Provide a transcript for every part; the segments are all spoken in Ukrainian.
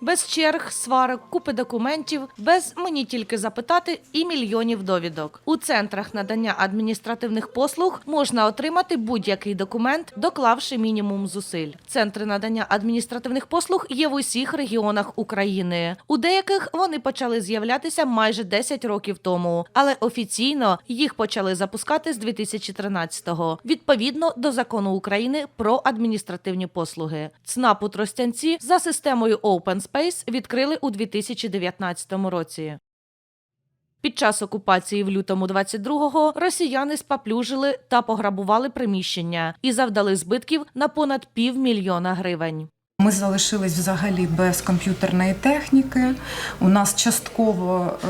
Без черг, сварок, купи документів, без мені тільки запитати і мільйонів довідок. У центрах надання адміністративних послуг можна отримати будь-який документ, доклавши мінімум зусиль. Центри надання адміністративних послуг є в усіх регіонах України. У деяких вони почали з'являтися майже 10 років тому, але офіційно їх почали запускати з 2013-го, відповідно до закону України про адміністративні послуги. ЦНАП Тростянці за системою Open Space відкрили у 2019 році. Під час окупації в лютому 22-го росіяни спаплюжили та пограбували приміщення і завдали збитків на понад півмільйона гривень. Ми залишились взагалі без комп'ютерної техніки. У нас частково е,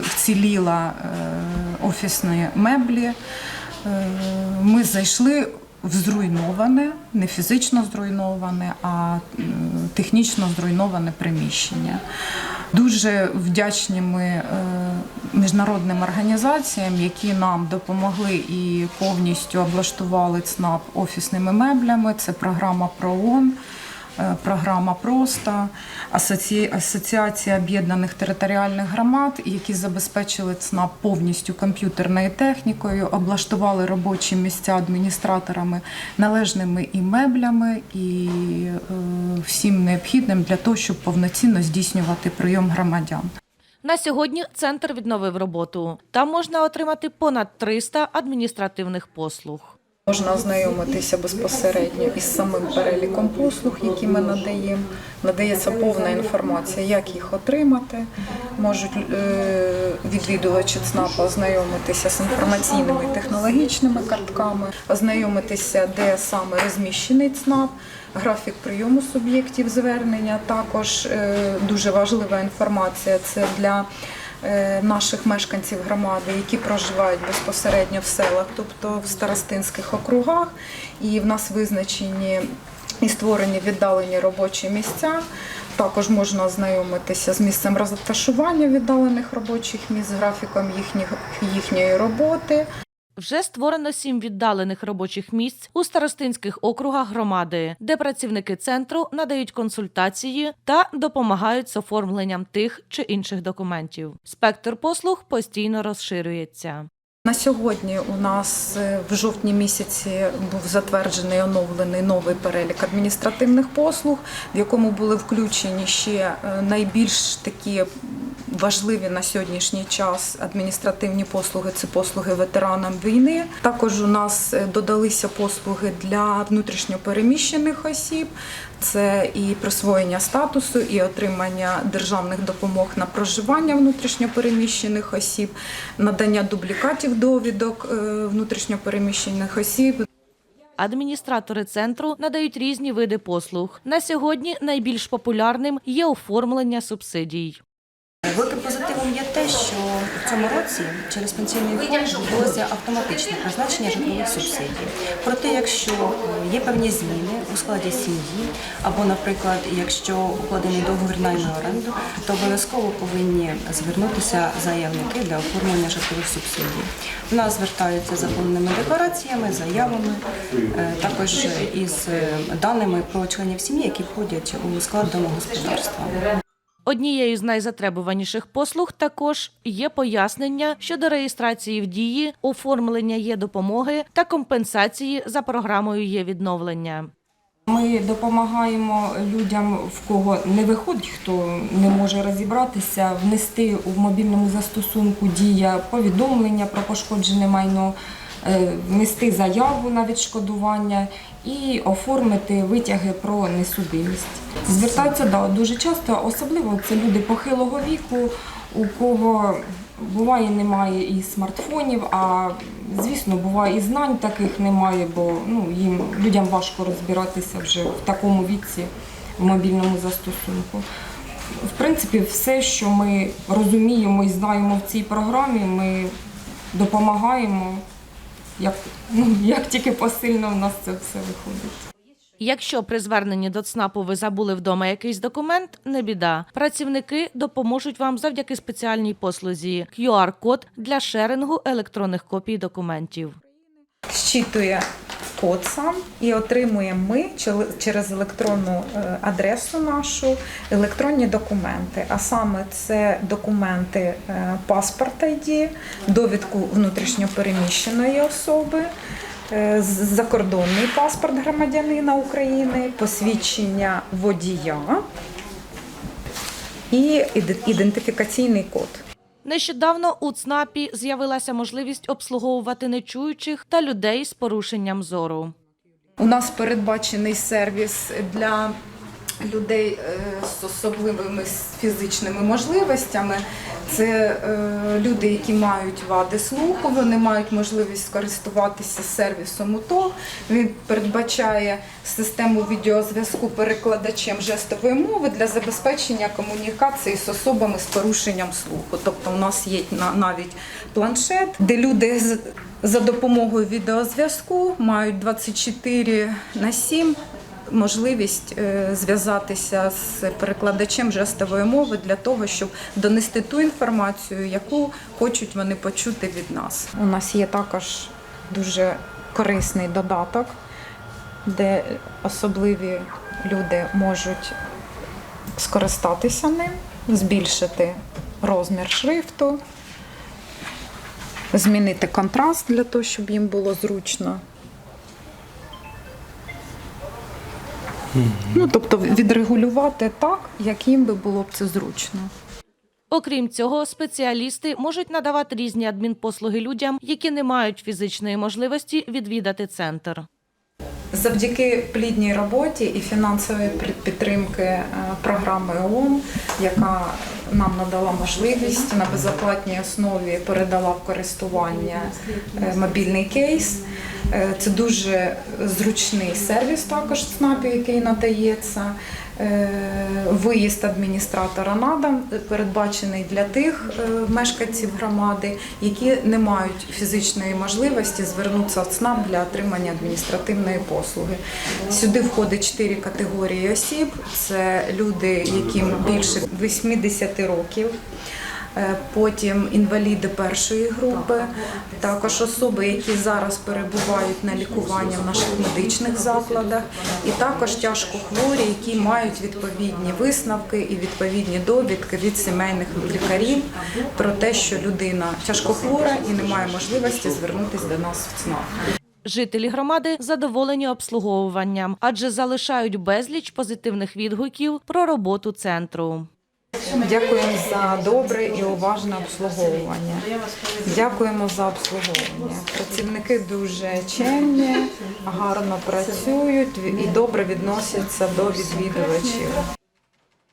вціліла е, офісні меблі. Е, ми зайшли зруйноване, не фізично зруйноване, а технічно зруйноване приміщення. Дуже вдячні ми е, міжнародним організаціям, які нам допомогли і повністю облаштували ЦНАП офісними меблями. Це програма ПРООН. Е, Програма просто Асоці- Асоціація об'єднаних територіальних громад, які забезпечили ЦНАП повністю комп'ютерною технікою, облаштували робочі місця адміністраторами належними і меблями, і е, всім необхідним для того, щоб повноцінно здійснювати прийом громадян. На сьогодні центр відновив роботу. Там можна отримати понад 300 адміністративних послуг. Можна ознайомитися безпосередньо із самим переліком послуг, які ми надаємо. Надається повна інформація, як їх отримати. Можуть е, відвідувачі ЦНАПа ознайомитися з інформаційними технологічними картками, ознайомитися, де саме розміщений ЦНАП, графік прийому суб'єктів звернення. Також е, дуже важлива інформація це для наших мешканців громади, які проживають безпосередньо в селах, тобто в старостинських округах, і в нас визначені і створені віддалені робочі місця. Також можна ознайомитися з місцем розташування віддалених робочих місць, графіком їхніх, їхньої роботи. Вже створено сім віддалених робочих місць у старостинських округах громади, де працівники центру надають консультації та допомагають з оформленням тих чи інших документів. Спектр послуг постійно розширюється. На сьогодні у нас е, в жовтні місяці був затверджений оновлений новий перелік адміністративних послуг, в якому були включені ще е, найбільш такі важливі на сьогоднішній час адміністративні послуги це послуги ветеранам війни. Також у нас е, додалися послуги для внутрішньопереміщених осіб. Це і присвоєння статусу, і отримання державних допомог на проживання внутрішньопереміщених осіб, надання дублікатів довідок е, внутрішньопереміщених осіб. Адміністратори центру надають різні види послуг. На сьогодні найбільш популярним є оформлення субсидій. Великим позитивом є те, що в цьому році через пенсійний фонд відбулося автоматичне призначення житлових субсидій. Проте, якщо є певні зміни у складі сім'ї, або, наприклад, якщо укладений договір найму оренду, то обов'язково повинні звернутися заявники для оформлення житлових субсидій. До нас звертаються за повними деклараціями, заявами, е, також із даними про членів сім'ї, які входять у склад домогосподарства. Однією з найзатребуваніших послуг також є пояснення щодо реєстрації в дії, оформлення є допомоги та компенсації за програмою є відновлення. Ми допомагаємо людям, в кого не виходить, хто не може розібратися, внести у мобільному застосунку дія повідомлення про пошкоджене майно, внести заяву на відшкодування і оформити витяги про несудимість. Звертаються да, дуже часто, особливо це люди похилого віку, у кого буває немає і смартфонів, а звісно, буває і знань таких немає, бо ну, їм людям важко розбиратися вже в такому віці в мобільному застосунку. В принципі, все, що ми розуміємо і знаємо в цій програмі, ми допомагаємо, як, ну, як тільки посильно в нас це все виходить. Якщо при зверненні до ЦНАПу ви забули вдома якийсь документ, не біда. Працівники допоможуть вам завдяки спеціальній послузі QR-код для шерингу електронних копій документів. Щитує сам і отримуємо ми через електронну е, адресу нашу електронні документи. А саме це документи е, паспорт ID, довідку внутрішньопереміщеної особи. е, Закордонний паспорт громадянина України, посвідчення водія і ідентифікаційний код. Нещодавно у ЦНАПі з'явилася можливість обслуговувати нечуючих та людей з порушенням зору. У нас передбачений сервіс для людей е, з особливими фізичними можливостями. Це е, люди, які мають вади слуху, вони мають можливість скористуватися сервісом УТО. Він передбачає систему відеозв'язку перекладачем жестової мови для забезпечення комунікації з особами з порушенням слуху. Тобто, у нас є на- навіть планшет, де люди за допомогою відеозв'язку мають 24 на 7 можливість е, зв'язатися з перекладачем жестової мови для того, щоб донести ту інформацію, яку хочуть вони почути від нас. У нас є також дуже корисний додаток, де особливі люди можуть скористатися ним, збільшити розмір шрифту, змінити контраст для того, щоб їм було зручно. Ну, тобто відрегулювати так, як їм би було б це зручно. Окрім цього, спеціалісти можуть надавати різні адмінпослуги людям, які не мають фізичної можливості відвідати центр. Завдяки плідній роботі і фінансової підтримки е, програми ООН, яка нам надала можливість на безоплатній основі передала в користування е, мобільний кейс. Е, Це дуже зручний сервіс також в ЦНАПі, який надається. Е, Виїзд адміністратора на дом передбачений для тих е, мешканців громади, які не мають фізичної можливості звернутися в ЦНАП для отримання адміністративної послуги. Сюди входить чотири категорії осіб: це люди, яким більше 80 років. Е, Потім інваліди першої групи, також особи, які зараз перебувають на лікуванні в наших медичних закладах, і також тяжко хворі, які мають відповідні висновки і відповідні довідки від сімейних лікарів про те, що людина тяжкохвора і не має можливості звернутися до нас в ЦНАП. Жителі громади задоволені обслуговуванням, адже залишають безліч позитивних відгуків про роботу центру. Дякуємо за добре і уважне обслуговування. Дякуємо за обслуговування. Працівники дуже чемні, гарно працюють і добре відносяться до відвідувачів.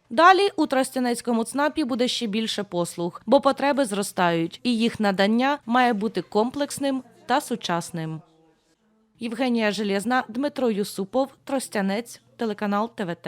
Далі у Тростянецькому ЦНАПі буде ще більше послуг, бо потреби зростають, і їх надання має бути комплексним та сучасним. Євгенія Железна, Дмитро Юсупов, Тростянець, телеканал ТВТ.